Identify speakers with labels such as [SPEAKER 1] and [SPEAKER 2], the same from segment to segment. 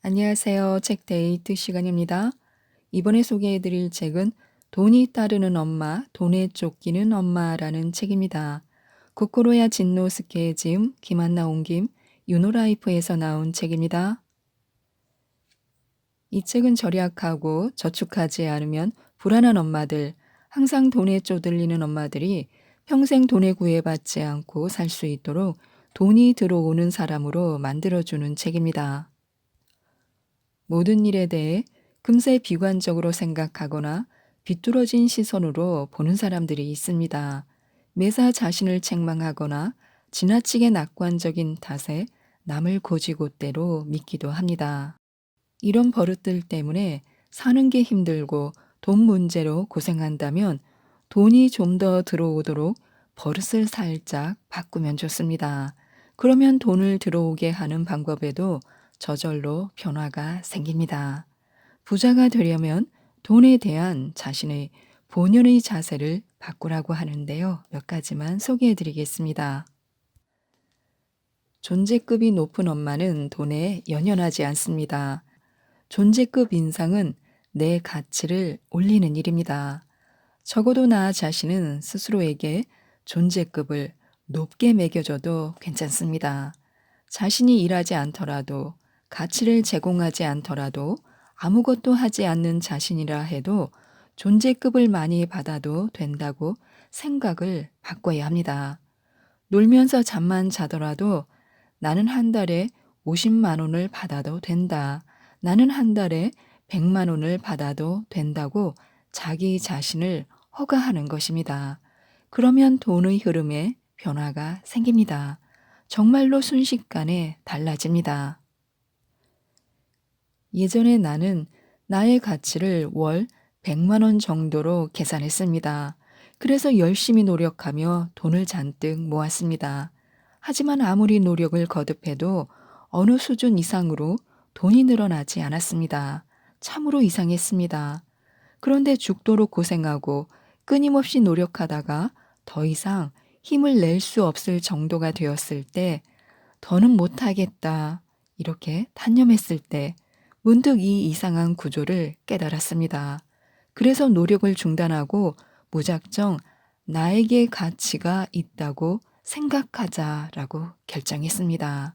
[SPEAKER 1] 안녕하세요. 책 데이트 시간입니다. 이번에 소개해 드릴 책은 돈이 따르는 엄마, 돈에 쫓기는 엄마라는 책입니다. 코코로야 진노스케의 지음, 김한나 옹김, 유노라이프에서 나온 책입니다. 이 책은 절약하고 저축하지 않으면 불안한 엄마들, 항상 돈에 쪼들리는 엄마들이 평생 돈에 구애받지 않고 살 수 있도록 돈이 들어오는 사람으로 만들어주는 책입니다. 모든 일에 대해 금세 비관적으로 생각하거나 비뚤어진 시선으로 보는 사람들이 있습니다. 매사 자신을 책망하거나 지나치게 낙관적인 탓에 남을 고지고대로 믿기도 합니다. 이런 버릇들 때문에 사는 게 힘들고 돈 문제로 고생한다면 돈이 좀 더 들어오도록 버릇을 살짝 바꾸면 좋습니다. 그러면 돈을 들어오게 하는 방법에도 저절로 변화가 생깁니다. 부자가 되려면 돈에 대한 자신의 본연의 자세를 바꾸라고 하는데요. 몇 가지만 소개해 드리겠습니다. 존재급이 높은 엄마는 돈에 연연하지 않습니다. 존재급 인상은 내 가치를 올리는 일입니다. 적어도 나 자신은 스스로에게 존재급을 높게 매겨줘도 괜찮습니다. 자신이 일하지 않더라도 가치를 제공하지 않더라도 아무것도 하지 않는 자신이라 해도 존재급을 많이 받아도 된다고 생각을 바꿔야 합니다. 놀면서 잠만 자더라도 나는 한 달에 50만 원을 받아도 된다. 나는 한 달에 100만 원을 받아도 된다고 자기 자신을 허가하는 것입니다. 그러면 돈의 흐름에 변화가 생깁니다. 정말로 순식간에 달라집니다. 예전에 나는 나의 가치를 월 100만 원 정도로 계산했습니다. 그래서 열심히 노력하며 돈을 잔뜩 모았습니다. 하지만 아무리 노력을 거듭해도 어느 수준 이상으로 돈이 늘어나지 않았습니다. 참으로 이상했습니다. 그런데 죽도록 고생하고 끊임없이 노력하다가 더 이상 힘을 낼 수 없을 정도가 되었을 때 더는 못하겠다. 이렇게 단념했을 때 문득 이 이상한 구조를 깨달았습니다. 그래서 노력을 중단하고 무작정 나에게 가치가 있다고 생각하자라고 결정했습니다.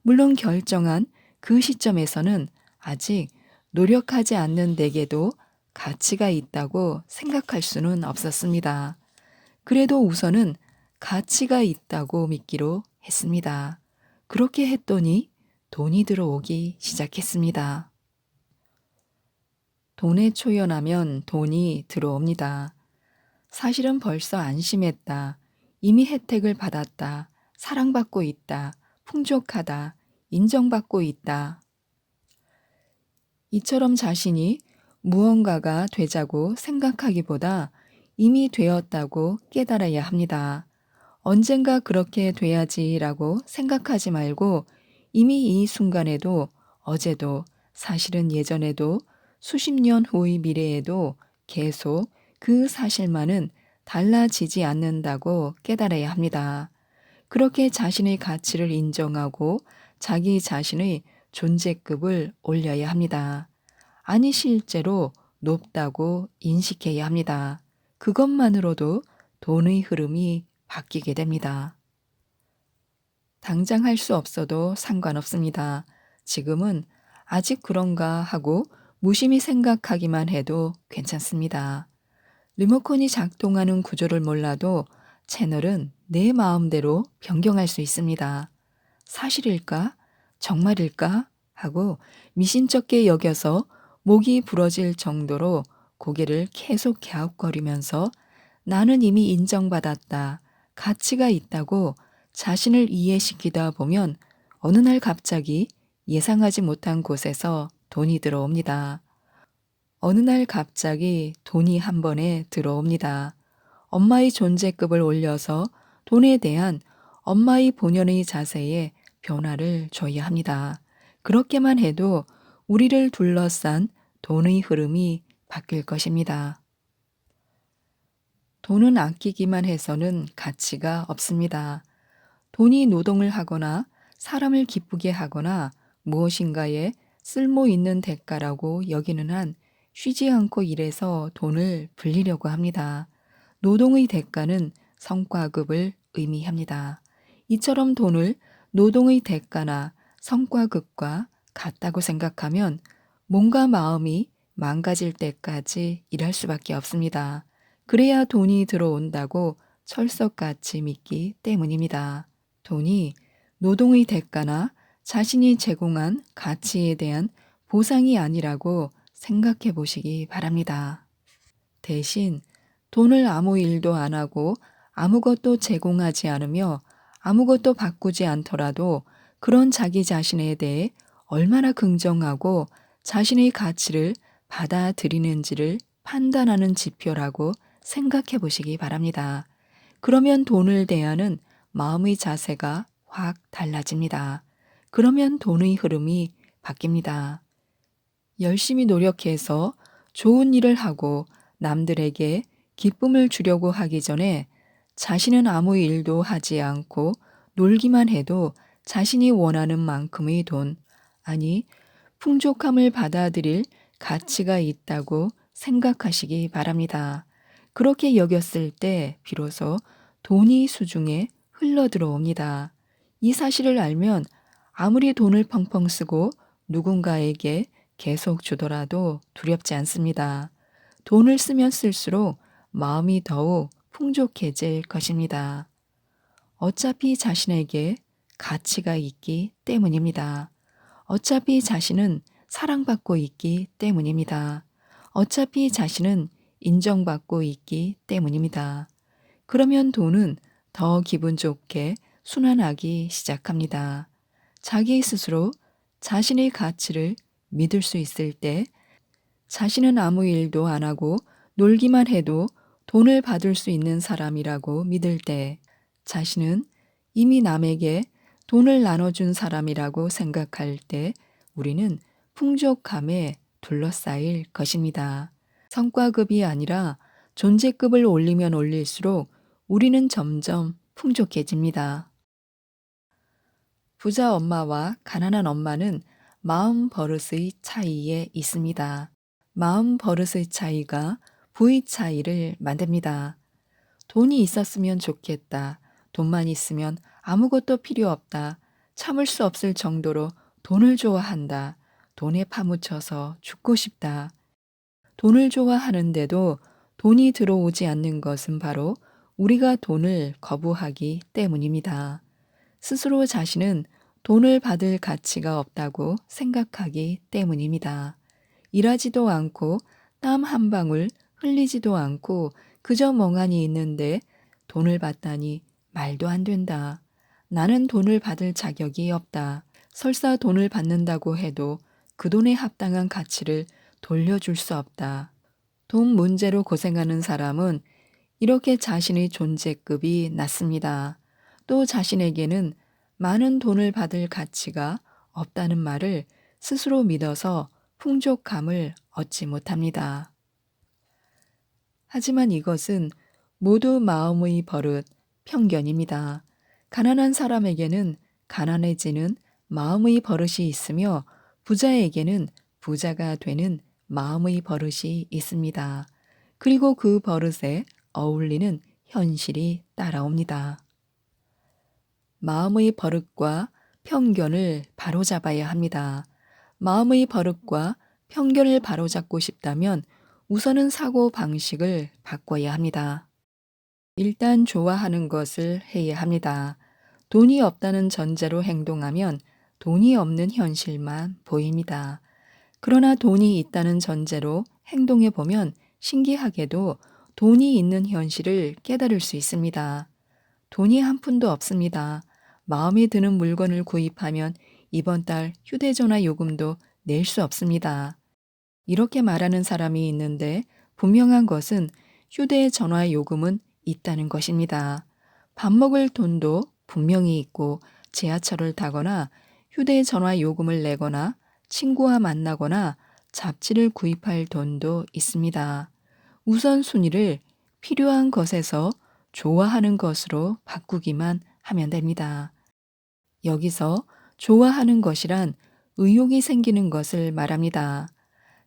[SPEAKER 1] 물론 결정한 그 시점에서는 아직 노력하지 않는 내게도 가치가 있다고 생각할 수는 없었습니다. 그래도 우선은 가치가 있다고 믿기로 했습니다. 그렇게 했더니 돈이 들어오기 시작했습니다. 돈에 초연하면 돈이 들어옵니다. 사실은 벌써 안심했다. 이미 혜택을 받았다. 사랑받고 있다. 풍족하다. 인정받고 있다. 이처럼 자신이 무언가가 되자고 생각하기보다 이미 되었다고 깨달아야 합니다. 언젠가 그렇게 돼야지라고 생각하지 말고 이미 이 순간에도 어제도 사실은 예전에도 수십 년 후의 미래에도 계속 그 사실만은 달라지지 않는다고 깨달아야 합니다. 그렇게 자신의 가치를 인정하고 자기 자신의 존재급을 올려야 합니다. 아니 실제로 높다고 인식해야 합니다. 그것만으로도 돈의 흐름이 바뀌게 됩니다. 당장 할 수 없어도 상관없습니다. 지금은 아직 그런가 하고 무심히 생각하기만 해도 괜찮습니다. 리모컨이 작동하는 구조를 몰라도 채널은 내 마음대로 변경할 수 있습니다. 사실일까? 정말일까? 하고 미심쩍게 여겨서 목이 부러질 정도로 고개를 계속 갸웃거리면서 나는 이미 인정받았다. 가치가 있다고 자신을 이해시키다 보면 어느 날 갑자기 예상하지 못한 곳에서 돈이 들어옵니다. 어느 날 갑자기 돈이 한 번에 들어옵니다. 엄마의 존재급을 올려서 돈에 대한 엄마의 본연의 자세에 변화를 줘야 합니다. 그렇게만 해도 우리를 둘러싼 돈의 흐름이 바뀔 것입니다. 돈은 아끼기만 해서는 가치가 없습니다. 돈이 노동을 하거나 사람을 기쁘게 하거나 무엇인가에 쓸모 있는 대가라고 여기는 한 쉬지 않고 일해서 돈을 불리려고 합니다. 노동의 대가는 성과급을 의미합니다. 이처럼 돈을 노동의 대가나 성과급과 같다고 생각하면 몸과 마음이 망가질 때까지 일할 수밖에 없습니다. 그래야 돈이 들어온다고 철석같이 믿기 때문입니다. 돈이 노동의 대가나 자신이 제공한 가치에 대한 보상이 아니라고 생각해 보시기 바랍니다. 대신 돈을 아무 일도 안 하고 아무것도 제공하지 않으며 아무것도 바꾸지 않더라도 그런 자기 자신에 대해 얼마나 긍정하고 자신의 가치를 받아들이는지를 판단하는 지표라고 생각해 보시기 바랍니다. 그러면 돈을 대하는 마음의 자세가 확 달라집니다. 그러면 돈의 흐름이 바뀝니다. 열심히 노력해서 좋은 일을 하고 남들에게 기쁨을 주려고 하기 전에 자신은 아무 일도 하지 않고 놀기만 해도 자신이 원하는 만큼의 돈, 아니, 풍족함을 받아들일 가치가 있다고 생각하시기 바랍니다. 그렇게 여겼을 때 비로소 돈이 수중에 흘러 들어옵니다. 이 사실을 알면 아무리 돈을 펑펑 쓰고 누군가에게 계속 주더라도 두렵지 않습니다. 돈을 쓰면 쓸수록 마음이 더욱 풍족해질 것입니다. 어차피 자신에게 가치가 있기 때문입니다. 어차피 자신은 사랑받고 있기 때문입니다. 어차피 자신은 인정받고 있기 때문입니다. 그러면 돈은 더 기분 좋게 순환하기 시작합니다. 자기 스스로 자신의 가치를 믿을 수 있을 때 자신은 아무 일도 안 하고 놀기만 해도 돈을 받을 수 있는 사람이라고 믿을 때 자신은 이미 남에게 돈을 나눠준 사람이라고 생각할 때 우리는 풍족함에 둘러싸일 것입니다. 성과급이 아니라 존재급을 올리면 올릴수록 우리는 점점 풍족해집니다. 부자 엄마와 가난한 엄마는 마음 버릇의 차이에 있습니다. 마음 버릇의 차이가 부의 차이를 만듭니다. 돈이 있었으면 좋겠다. 돈만 있으면 아무것도 필요 없다. 참을 수 없을 정도로 돈을 좋아한다. 돈에 파묻혀서 죽고 싶다. 돈을 좋아하는데도 돈이 들어오지 않는 것은 바로 우리가 돈을 거부하기 때문입니다. 스스로 자신은 돈을 받을 가치가 없다고 생각하기 때문입니다. 일하지도 않고 땀 한 방울 흘리지도 않고 그저 멍하니 있는데 돈을 받다니 말도 안 된다. 나는 돈을 받을 자격이 없다. 설사 돈을 받는다고 해도 그 돈에 합당한 가치를 돌려줄 수 없다. 돈 문제로 고생하는 사람은 이렇게 자신의 존재급이 낮습니다. 또 자신에게는 많은 돈을 받을 가치가 없다는 말을 스스로 믿어서 풍족함을 얻지 못합니다. 하지만 이것은 모두 마음의 버릇, 편견입니다. 가난한 사람에게는 가난해지는 마음의 버릇이 있으며 부자에게는 부자가 되는 마음의 버릇이 있습니다. 그리고 그 버릇에 어울리는 현실이 따라옵니다. 마음의 버릇과 편견을 바로잡아야 합니다. 마음의 버릇과 편견을 바로잡고 싶다면 우선은 사고 방식을 바꿔야 합니다. 일단 좋아하는 것을 해야 합니다. 돈이 없다는 전제로 행동하면 돈이 없는 현실만 보입니다. 그러나 돈이 있다는 전제로 행동해 보면 신기하게도 돈이 있는 현실을 깨달을 수 있습니다. 돈이 한 푼도 없습니다. 마음에 드는 물건을 구입하면 이번 달 휴대전화 요금도 낼 수 없습니다. 이렇게 말하는 사람이 있는데 분명한 것은 휴대전화 요금은 있다는 것입니다. 밥 먹을 돈도 분명히 있고 지하철을 타거나 휴대전화 요금을 내거나 친구와 만나거나 잡지를 구입할 돈도 있습니다. 우선순위를 필요한 것에서 좋아하는 것으로 바꾸기만 하면 됩니다. 여기서 좋아하는 것이란 의욕이 생기는 것을 말합니다.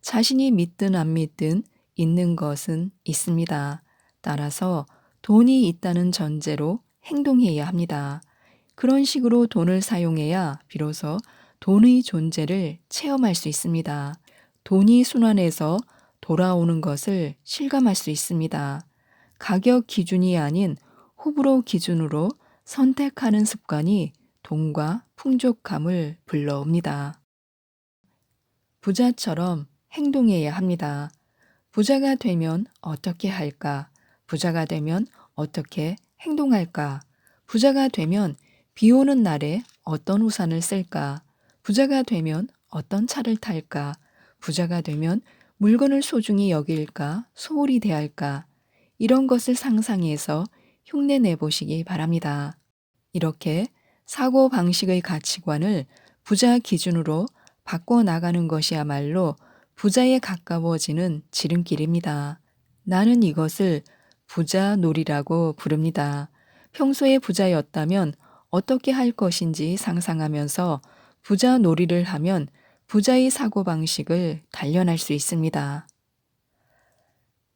[SPEAKER 1] 자신이 믿든 안 믿든 있는 것은 있습니다. 따라서 돈이 있다는 전제로 행동해야 합니다. 그런 식으로 돈을 사용해야 비로소 돈의 존재를 체험할 수 있습니다. 돈이 순환해서 돌아오는 것을 실감할 수 있습니다. 가격 기준이 아닌 호불호 기준으로 선택하는 습관이 돈과 풍족함을 불러옵니다. 부자처럼 행동해야 합니다. 부자가 되면 어떻게 할까? 부자가 되면 어떻게 행동할까? 부자가 되면 비 오는 날에 어떤 우산을 쓸까? 부자가 되면 어떤 차를 탈까? 부자가 되면 물건을 소중히 여길까? 소홀히 대할까? 이런 것을 상상해서 흉내 내보시기 바랍니다. 이렇게 사고 방식의 가치관을 부자 기준으로 바꿔 나가는 것이야말로 부자에 가까워지는 지름길입니다. 나는 이것을 부자 놀이라고 부릅니다. 평소에 부자였다면 어떻게 할 것인지 상상하면서 부자 놀이를 하면 부자의 사고방식을 단련할 수 있습니다.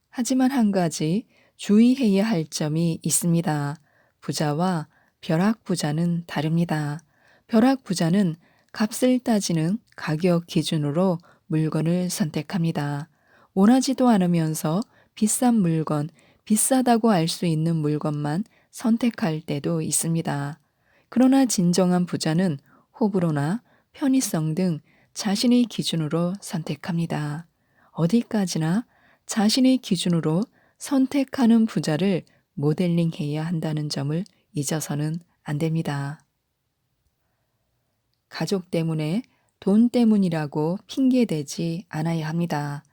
[SPEAKER 1] 하지만 한 가지 주의해야 할 점이 있습니다. 부자와 벼락부자는 다릅니다. 벼락부자는 값을 따지는 가격 기준으로 물건을 선택합니다. 원하지도 않으면서 비싼 물건, 비싸다고 알 수 있는 물건만 선택할 때도 있습니다. 그러나 진정한 부자는 호불호나 편의성 등 자신의 기준으로 선택합니다. 어디까지나 자신의 기준으로 선택하는 부자를 모델링 해야 한다는 점을 잊어서는 안 됩니다. 가족 때문에 돈 때문이라고 핑계대지 않아야 합니다.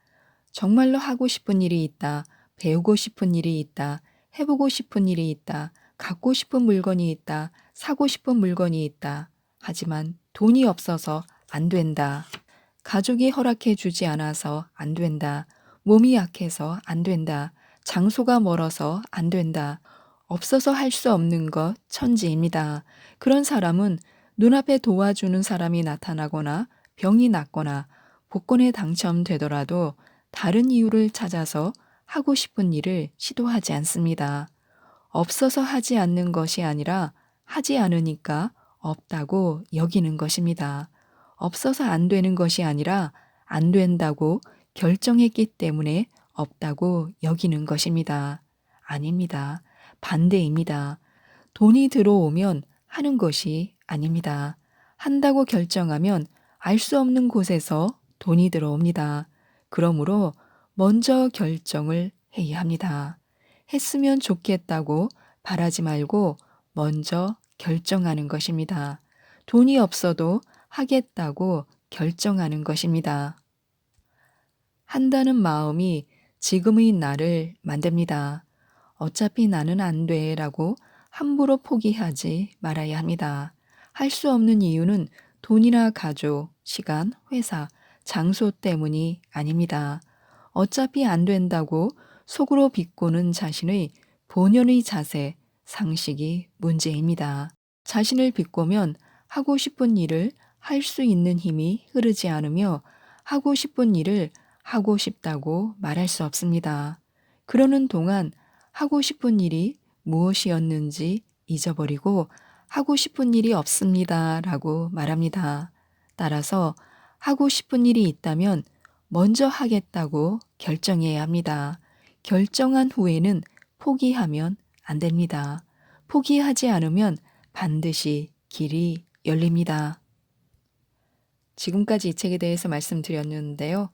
[SPEAKER 1] 정말로 하고 싶은 일이 있다, 배우고 싶은 일이 있다, 해보고 싶은 일이 있다, 갖고 싶은 물건이 있다, 사고 싶은 물건이 있다. 하지만 돈이 없어서 안 된다. 가족이 허락해 주지 않아서 안 된다. 몸이 약해서 안 된다. 장소가 멀어서 안 된다. 없어서 할 수 없는 것 천지입니다. 그런 사람은 눈앞에 도와주는 사람이 나타나거나 병이 낫거나 복권에 당첨되더라도 다른 이유를 찾아서 하고 싶은 일을 시도하지 않습니다. 없어서 하지 않는 것이 아니라 하지 않으니까 없다고 여기는 것입니다. 없어서 안 되는 것이 아니라 안 된다고 결정했기 때문에 없다고 여기는 것입니다. 아닙니다. 반대입니다. 돈이 들어오면 하는 것이 아닙니다. 한다고 결정하면 알 수 없는 곳에서 돈이 들어옵니다. 그러므로 먼저 결정을 해야 합니다. 했으면 좋겠다고 바라지 말고 먼저 결정하는 것입니다. 돈이 없어도 하겠다고 결정하는 것입니다. 한다는 마음이 지금의 나를 만듭니다. 어차피 나는 안 돼 라고 함부로 포기하지 말아야 합니다. 할 수 없는 이유는 돈이나 가족, 시간, 회사, 장소 때문이 아닙니다. 어차피 안 된다고 속으로 비꼬는 자신의 본연의 자세, 상식이 문제입니다. 자신을 비꼬면 하고 싶은 일을 할 수 있는 힘이 흐르지 않으며 하고 싶은 일을 하고 싶다고 말할 수 없습니다. 그러는 동안 하고 싶은 일이 무엇이었는지 잊어버리고 하고 싶은 일이 없습니다. 라고 말합니다. 따라서 하고 싶은 일이 있다면 먼저 하겠다고 결정해야 합니다. 결정한 후에는 포기하면 안 됩니다. 포기하지 않으면 반드시 길이 열립니다. 지금까지 이 책에 대해서 말씀드렸는데요.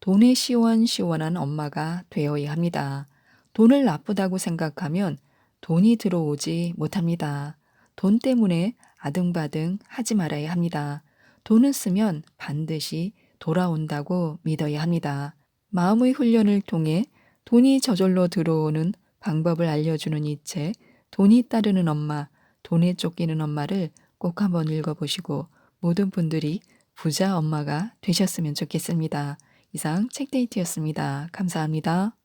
[SPEAKER 1] 돈에 시원시원한 엄마가 되어야 합니다. 돈을 나쁘다고 생각하면 돈이 들어오지 못합니다. 돈 때문에 아등바등 하지 말아야 합니다. 돈을 쓰면 반드시 돌아온다고 믿어야 합니다. 마음의 훈련을 통해 돈이 저절로 들어오는 방법을 알려주는 이 책, 돈이 따르는 엄마, 돈에 쫓기는 엄마를 꼭 한번 읽어보시고 모든 분들이 부자 엄마가 되셨으면 좋겠습니다. 이상 책데이트였습니다. 감사합니다.